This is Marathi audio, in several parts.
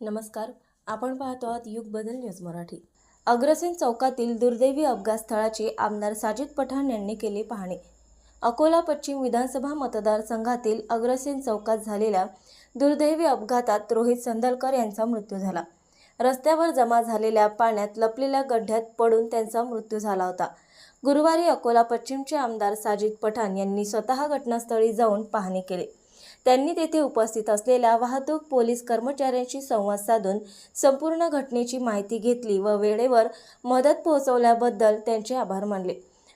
नमस्कार. आपण पाहतो आहात युग बदल न्यूज मराठी. अग्रसेन चौकातील दुर्दैवी अपघात स्थळाची आमदार साजिद पठाण यांनी केली पाहणी. अकोला पश्चिम विधानसभा मतदारसंघातील अग्रसेन चौकात झालेल्या दुर्दैवी अपघातात रोहित संदलकर यांचा मृत्यू झाला. रस्त्यावर जमा झालेल्या पाण्यात लपलेल्या गड्ड्यात पडून त्यांचा मृत्यू झाला होता. गुरुवारी अकोला पश्चिमचे आमदार साजिद पठाण यांनी स्वतः घटनास्थळी जाऊन पाहणी केली. त्यांनी तेथे उपस्थित असलेल्या वाहतूक पोलीस कर्मचाऱ्यांशी संवाद साधून संपूर्ण घटनेची माहिती घेतली व वेळेवर मदत पोहोचवल्याबद्दल त्यांचे आभार मानले.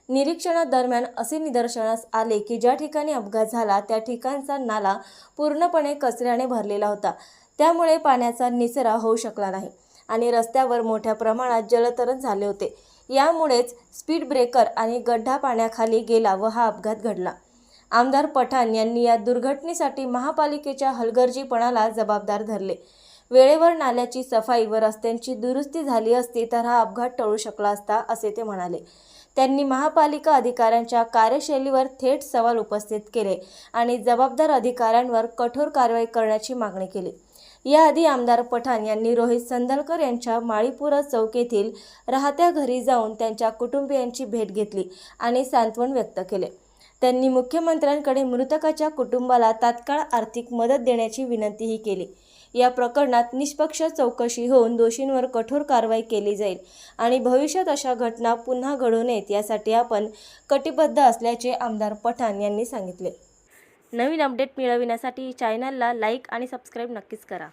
निरीक्षणादरम्यान असे निदर्शनास आले की ज्या ठिकाणी अपघात झाला त्या ठिकाणचा नाला पूर्णपणे कचऱ्याने भरलेला होता. त्यामुळे पाण्याचा निचरा होऊ शकला नाही आणि रस्त्यावर मोठ्या प्रमाणात जलतरण झाले होते. यामुळेच स्पीड ब्रेकर आणि गड्डा पाण्याखाली गेला व हा अपघात घडला. आमदार पठाण यांनी या दुर्घटनेसाठी महापालिकेच्या हलगर्जीपणाला जबाबदार धरले. वेळेवर नाल्याची सफाई व रस्त्यांची दुरुस्ती झाली असती तर हा अपघात टळू शकला असता असे ते म्हणाले. त्यांनी महापालिका अधिकाऱ्यांच्या कार्यशैलीवर थेट सवाल उपस्थित केले आणि जबाबदार अधिकाऱ्यांवर कठोर कारवाई करण्याची मागणी केली. याआधी आमदार पठाण यांनी रोहित संदलकर यांच्या माळीपुरा चौक येथील राहत्या घरी जाऊन त्यांच्या कुटुंबियांची भेट घेतली आणि सांत्वन व्यक्त केले. त्यांनी मुख्यमंत्र्यांकडे मृतकाच्या कुटुंबाला तात्काळ आर्थिक मदत देण्याची विनंतीही केली. या प्रकरणात निष्पक्ष चौकशी होऊन दोषींवर कठोर कारवाई केली जाईल आणि भविष्यात अशा घटना पुन्हा घडू नयेत यासाठी आपण कटिबद्ध असल्याचे आमदार पठाण यांनी सांगितले. नवीन अपडेट मिळविण्यासाठी चॅनलला लाईक आणि सबस्क्राईब नक्कीच करा.